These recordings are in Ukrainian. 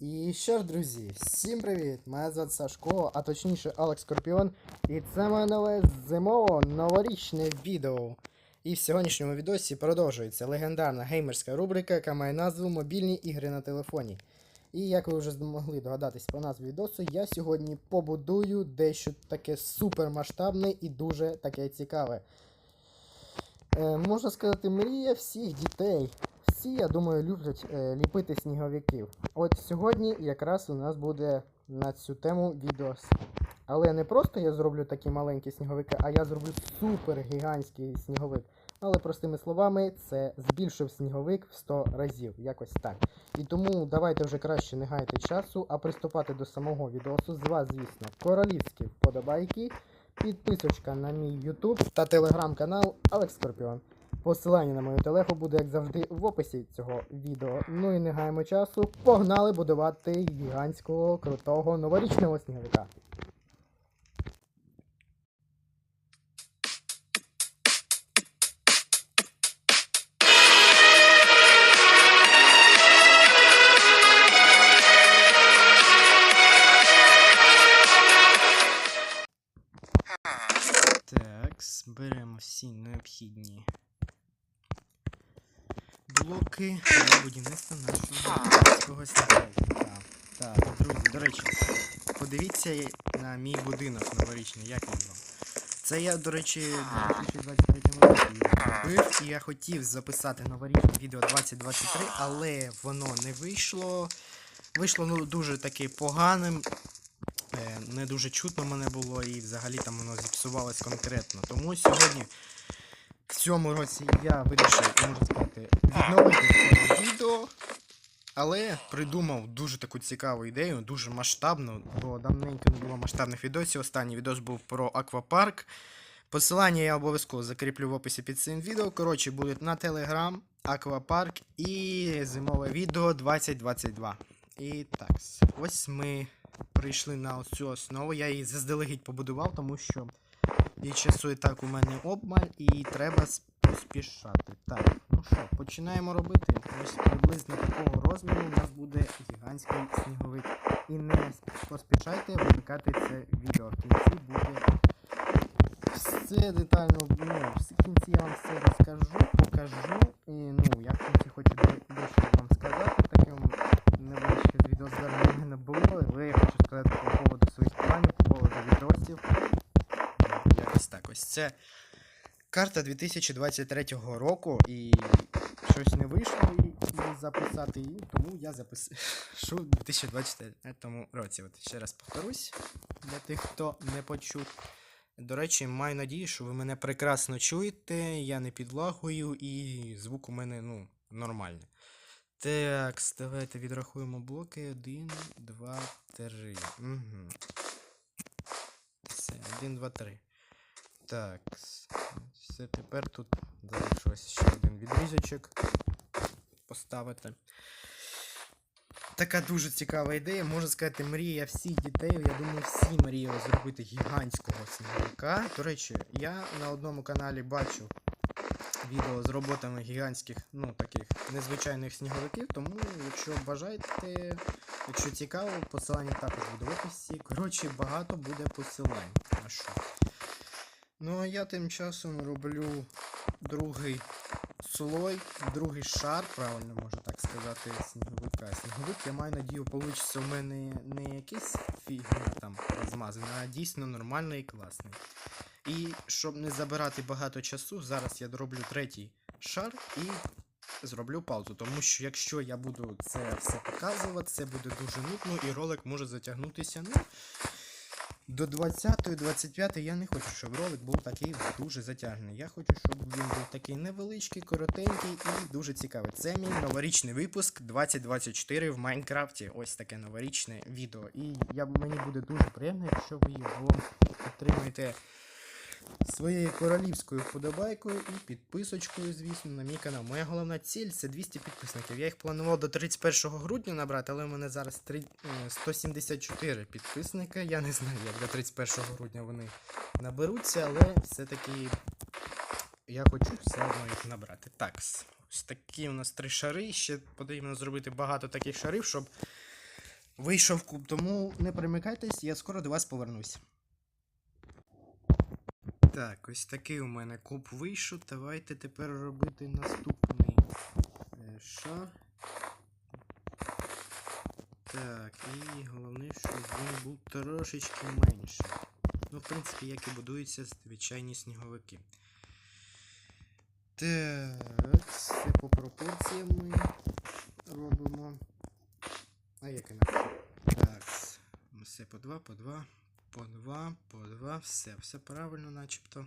І що ж, друзі, всім привіт! Мене звати Сашко, а точніше Алекс Скорпіон. І це моє нове зимово новорічне відео. І в сьогоднішньому відосі продовжується легендарна геймерська рубрика, яка має назву Мобільні ігри на телефоні. І як ви вже змогли догадатись по назві відосу, я сьогодні побудую дещо таке супермасштабне і дуже таке цікаве. Е, можна сказати, мрія всіх дітей. Всі, я думаю, люблять е, ліпити сніговиків. От сьогодні якраз у нас буде на цю тему відео. Але не просто я зроблю такі маленькі сніговики, а я зроблю супер гігантський сніговик. Але простими словами, це збільшив сніговик в 100 разів, якось так. І тому давайте вже краще не гаяти часу, а приступати до самого відосу. З вас, звісно, королівські вподобайки, підписочка на мій YouTube та телеграм-канал Алекс Скорпіон. Посилання на мою телегу буде, як завжди, в описі цього відео. Ну і не гаємо часу. Погнали будувати гігантського крутого новорічного сніговика. Блоки для будівництва нашого сніговика. Так, друзі, до речі, подивіться на мій будинок новорічний, як він вам. Це я, до речі, у 2023 році і я хотів записати новорічне відео 2023, але воно не вийшло. Вийшло ну, дуже таки поганим. Е, Не дуже чутно мене було і взагалі там воно зіпсувалось конкретно. Тому сьогодні в цьому році я вирішив, можна сказати, відновити це відео. Але придумав дуже таку цікаву ідею, дуже масштабну, бо давненько не було масштабних відосів. Останній відос був про аквапарк. Посилання я обов'язково закріплю в описі під цим відео. Коротше, будуть на Телеграм, аквапарк і зимове відео 2022. І так, ось ми прийшли на цю основу. Я її заздалегідь побудував, тому що і часу і так у мене обмаль, і треба поспішати. Так, ну що, починаємо робити. Ось приблизно такого розміру у нас буде гігантський сніговик. І не поспішайте вимикати це відео. В кінці буде все детально, ну, в кінці я вам все розкажу, покажу. І ну, я в кінці хочу де- дещо вам сказати. Таким невеличке відеозвернення в мене було, але я хочу сказати по поводу своїх планів, по поводу відосів. Ну, Якось так. Ось це карта 2023 року, і щось не вийшло і, записати її, тому я запишу у 2024 році. От ще раз повторюсь для тих, хто не почув. До речі, маю надію, що ви мене прекрасно чуєте, я не підлагую і звук у мене ну, нормальний. Так, давайте відрахуємо блоки. 1, 2, 3. Угу. Все, 1, 2, 3. Так. Все, тепер тут залишилось ще один відрізочок поставити. Така дуже цікава ідея, можна сказати, мрія всіх дітей. Я думаю, всі мріяли зробити гігантського сніговика. До речі, я на одному каналі бачив відео з роботами гігантських, ну таких незвичайних сніговиків. Тому, якщо бажаєте, якщо цікаво, посилання також буде в описі. Коротше, багато буде посилань. На що. Ну а я тим часом роблю другий слой, другий шар, правильно можна так сказати, сніговика. Сніговик, я маю надію, получиться у мене не якийсь фігня там розмазаний, а дійсно нормальний і класний. І щоб не забирати багато часу, зараз я дороблю третій шар і зроблю паузу. Тому що якщо я буду це все показувати, це буде дуже нудно і ролик може затягнутися. Ну, до 20-25 я не хочу, щоб ролик був такий дуже затяжний. Я хочу, щоб він був такий невеличкий, коротенький і дуже цікавий. Це мій новорічний випуск 2024 в Майнкрафті. Ось таке новорічне відео. І я, мені буде дуже приємно, якщо ви його підтримуєте своєю королівською вподобайкою і підписочкою, звісно, на мій канал. Моя головна ціль це 200 підписників. Я їх планував до 31 грудня набрати, але у мене зараз три- е, 174 підписника. Я не знаю, як до 31 грудня вони наберуться, але все-таки я хочу все одно їх набрати. Так, ось такі у нас три шари. Ще потрібно зробити багато таких шарів, щоб вийшов куб, тому не перемикайтесь, я скоро до вас повернусь. Так, ось такий у мене куб вийшов. Давайте тепер робити наступний е, шар. Так, і головне, щоб він був трошечки менший. Ну, в принципі, як і будуються звичайні сніговики. Так, все по пропорціям ми робимо. А як інакше? Так, все по два, по два, по 2, по 2, все, все правильно, начебто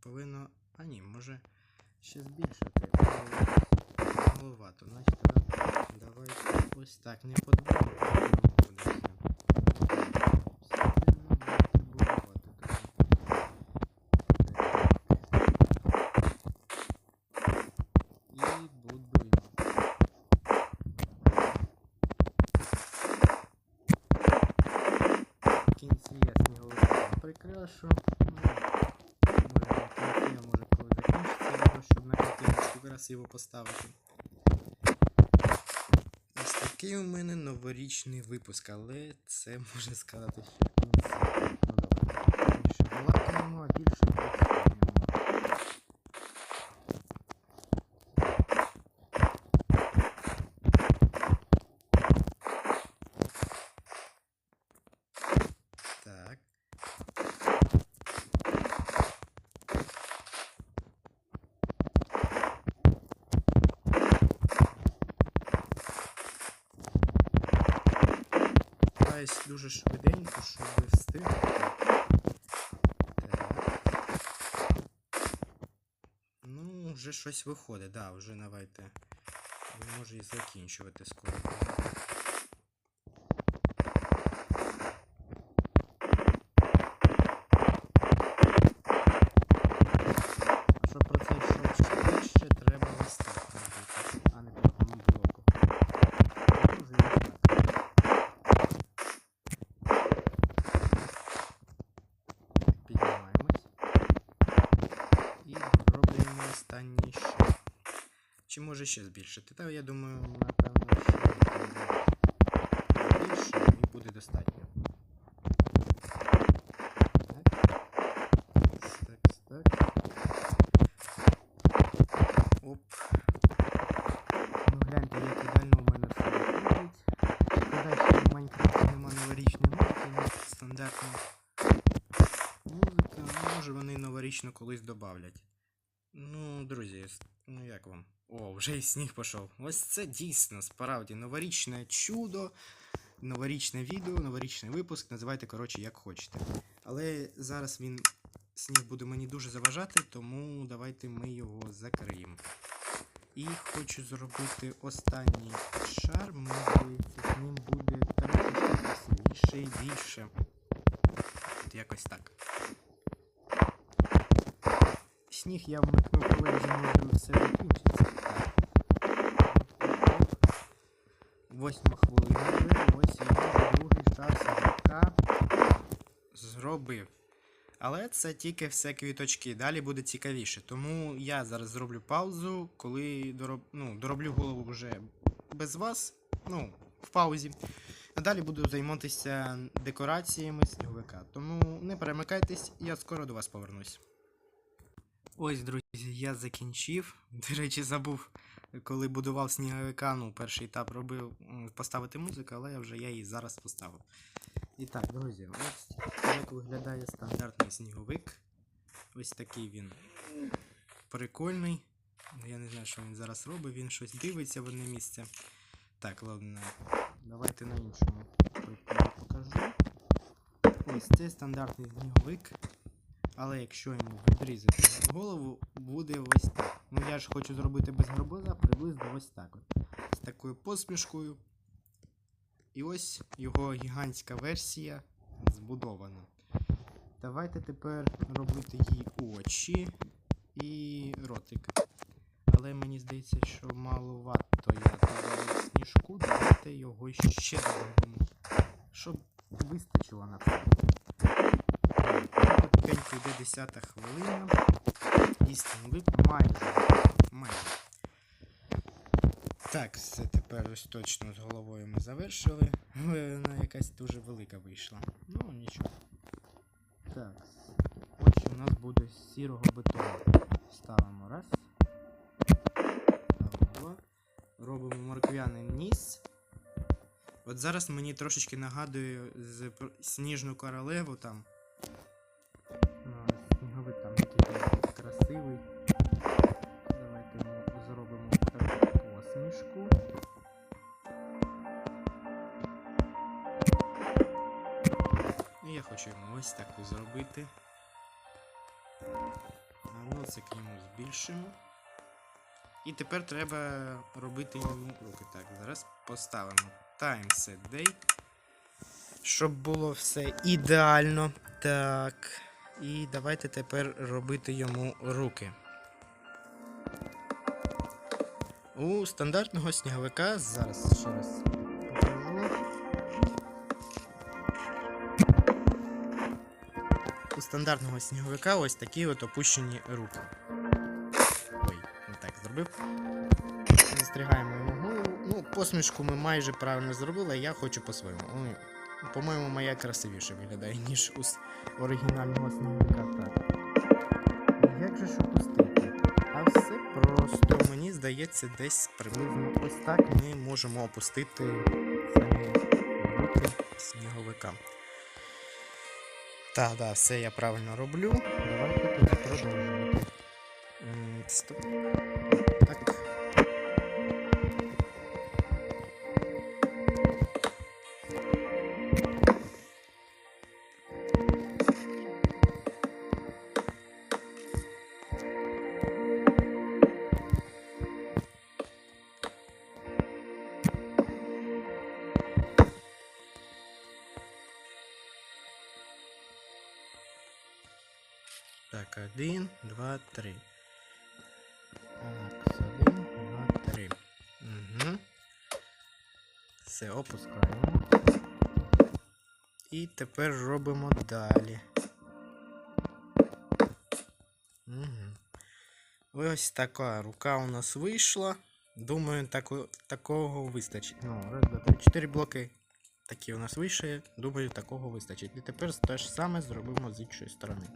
повинно. А ні, може ще збільшити. Головато, начебто. Давайте ось так не по 2. Прикрашу. Я може коли закінчиться щоб на картиночку його поставити. Ось такий у мене новорічний випуск, але це можна сказати ще в кінці. Ну добре. Більше балакаємо, а більше працюємо. Так. Стараюсь дуже швиденько, щоб встигнути. Ну, вже щось виходить, да, вже давайте. Може і закінчувати скоро. Щоб про це йшов швидше, треба ось так робити, а не по одному блоку. Може, і так. Піднімаємось. І робимо останній ще. Чи може ще збільшити? Та я думаю, напевно, ще буде більше і буде достатньо. Так. Так, так. Оп. Ну гляньте, як ідеально у мене все виходить. Шкода, що в Майнкрафті нема новорічної музики, стандартна музика, ну, може вони новорічно колись добавлять. Ну, друзі, ну як вам? О, вже і сніг пішов. Ось це дійсно справді новорічне чудо, новорічне відео, новорічний випуск, називайте коротше як хочете. Але зараз він сніг буде мені дуже заважати, тому давайте ми його закриємо. І хочу зробити останній шар, мені з ним буде трошечки красивіше і більше. От якось так. Сніг я вмикнув, коли вже може все закінчиться. Восьма хвилина вже, ось я другий шар сніжка зробив. Але це тільки все квіточки. Далі буде цікавіше. Тому я зараз зроблю паузу, коли дороб... ну, дороблю голову вже без вас. Ну, в паузі. А далі буду займатися декораціями сніговика. Тому не перемикайтесь, я скоро до вас повернусь. Ось, друзі, я закінчив. До речі, забув, коли будував сніговика, ну, перший етап робив поставити музику, але я вже я її зараз поставив. І так, друзі, ось як виглядає стандартний сніговик. Ось такий він прикольний. Я не знаю, що він зараз робить, він щось дивиться в одне місце. Так, ладно, давайте на іншому покажу. Ось це стандартний сніговик. Але якщо йому відрізати голову, буде ось так. Ну я ж хочу зробити без гарбуза, приблизно ось так. От. З такою посмішкою. І ось його гігантська версія збудована. Давайте тепер робити їй очі і ротик. Але мені здається, що маловато я додав сніжку, давайте його ще додамо. Щоб вистачило на все. Потихеньку йде 10 хвилина. І сніговик майже. майже. Так, все тепер ось точно з головою ми завершили. Вона якась дуже велика вийшла. Ну, нічого. Так. Ось у нас буде сірого бетону. Ставимо раз. Ставимо два. Робимо морквяний ніс. От зараз мені трошечки нагадує з сніжну королеву там. І я хочу йому ось таку зробити. Носик йому збільшимо. І тепер треба робити йому руки. Так, зараз поставимо Time Set Day. Щоб було все ідеально. Так. І давайте тепер робити йому руки. У стандартного сніговика зараз ще раз. У стандартного сніговика ось такі от опущені руки. Ой, не так зробив. Застрягаємо йому. Ну, посмішку ми майже правильно зробили, а я хочу по-своєму. По-моєму, моя красивіше виглядає, ніж у оригінального сніговика. Так. Здається, десь приблизно ось так ми можемо опустити самі руки сніговика. Так, да, все я правильно роблю. Давайте тоді продовжувати. М, Стоп. Так, один, два, три. Так, один, два, три. Угу. Все, опускаємо. І тепер робимо далі. Угу. Ось така рука у нас вийшла. Думаю, тако, такого вистачить. Ну, раз, два, три, чотири блоки. Такі у нас вийшли. Думаю, такого вистачить. І тепер те ж саме зробимо з іншої сторони.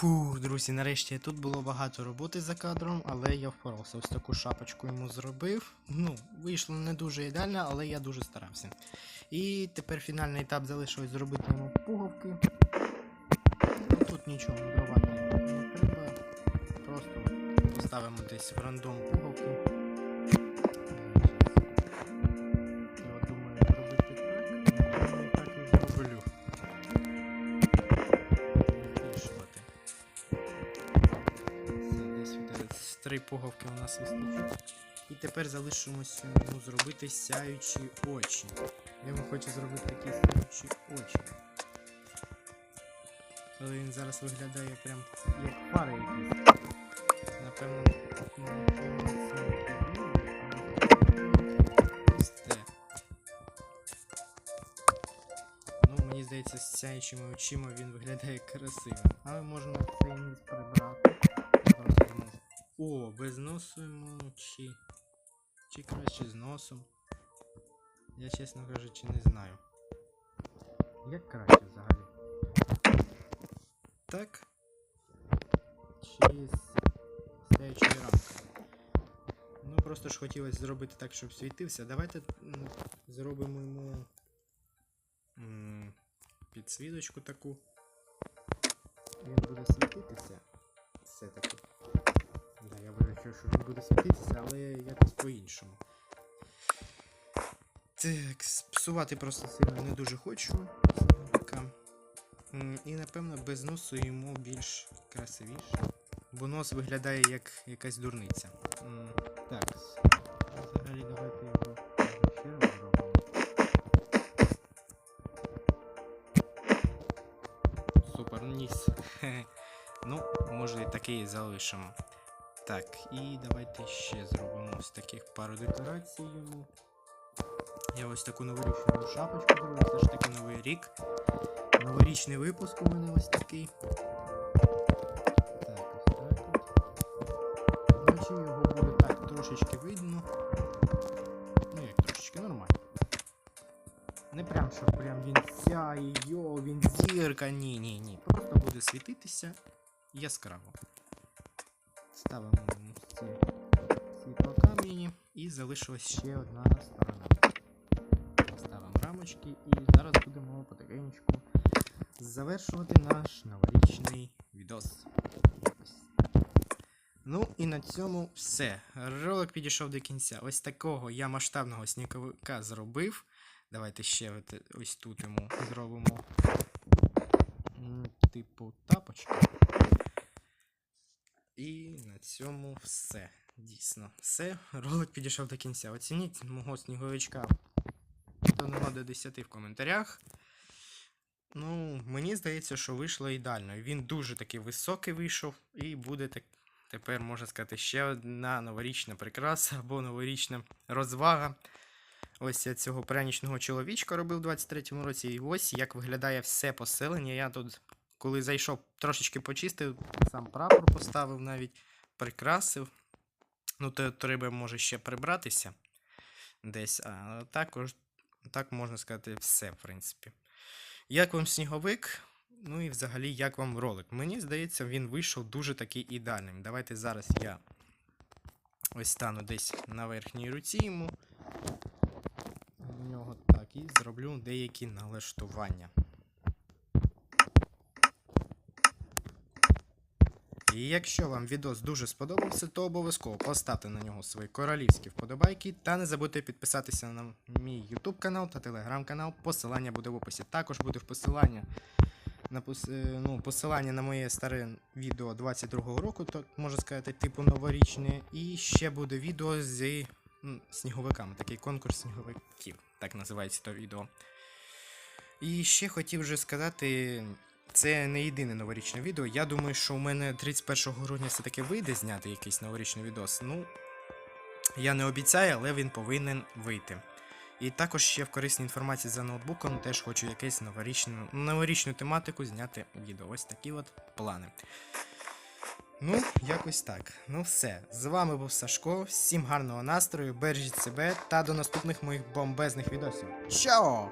Фух, друзі, нарешті тут було багато роботи за кадром, але я впорався. Ось таку шапочку йому зробив. Ну, вийшло не дуже ідеально, але я дуже старався. І тепер фінальний етап залишилось зробити йому пуговки. Ну, Тут нічого додавати не треба. Просто поставимо десь в рандом пуговки. Три у нас вистачить. І тепер залишимося йому зробити сяючі очі. Я вам хочу зробити такі сяючі очі. Але він зараз виглядає прям як фари якісь. Напевно, напевно, це. Ну, мені здається, з сяючими очима він виглядає красиво. Але можна цей ніс прибрати. О, без носу йому чи. Чи краще з носом. Я, чесно кажучи, не знаю. Як краще взагалі? Так? Чи з стоячою рамкою? Ну просто ж хотілося зробити так, щоб світився. Давайте зробимо йому підсвіточку таку. Він буде світитися. Все-таки. Да, я що він буде світитися, але якось по-іншому. Так, псувати просто сильно не дуже хочу. І напевно без носу йому більш красивіше. Бо нос виглядає як якась дурниця. Так. Взагалі давайте його ще раз зробимо. Супер ніс. Ну, може і такий залишимо. Так, і давайте ще зробимо ось таких пару декорацій йому. Я ось таку новорічну шапочку зробив, це ж таки новий рік. Новорічний випуск у мене ось такий. Так, ось так. Вночі його буде так трошечки видно. Ну як трошечки нормально. Не прям, що прям він сяє, йо, він зірка. Ні, ні, ні. Просто буде світитися яскраво. Ставимо ці світло камені і залишилась ще одна сторона. Ставимо рамочки і зараз будемо потихеньку завершувати наш новорічний відос. Ну і на цьому все. Ролик підійшов до кінця. Ось такого я масштабного сніговика зробив. Давайте ще ось тут йому зробимо. Типу тапочки. І на цьому все. Дійсно, все. Ролик підійшов до кінця. Оцініть мого сніговичка до 0 до 10 в коментарях. Ну, мені здається, що вийшло ідеально. Він дуже таки високий вийшов, і буде так, тепер, можна сказати, ще одна новорічна прикраса або новорічна розвага. Ось я цього прянічного чоловічка робив у 23-му році. І ось як виглядає все поселення. Я тут, коли зайшов, трошечки почистив, сам прапор поставив навіть, прикрасив. Ну, то треба може ще прибратися десь. А також, так можна сказати, все, в принципі. Як вам сніговик? Ну і взагалі, як вам ролик? Мені здається, він вийшов дуже такий ідеальним. Давайте зараз я ось стану десь на верхній руці йому. У нього так, і зроблю деякі налаштування. І якщо вам відос дуже сподобався, то обов'язково поставте на нього свої королівські вподобайки та не забудьте підписатися на мій YouTube канал та телеграм канал. Посилання буде в описі. Також буде в посилання на пос- е, ну, посилання на моє старе відео 22-го року, то можна сказати, типу новорічне. І ще буде відео з м, сніговиками, такий конкурс сніговиків, так називається то відео. І ще хотів вже сказати, це не єдине новорічне відео. Я думаю, що у мене 31 грудня все-таки вийде зняти якийсь новорічний відос. Ну, я не обіцяю, але він повинен вийти. І також ще в корисній інформації за ноутбуком теж хочу якусь новорічну, новорічну тематику зняти відео. Ось такі от плани. Ну, якось так. Ну все. З вами був Сашко. Всім гарного настрою, бережіть себе та до наступних моїх бомбезних відосів. Чао!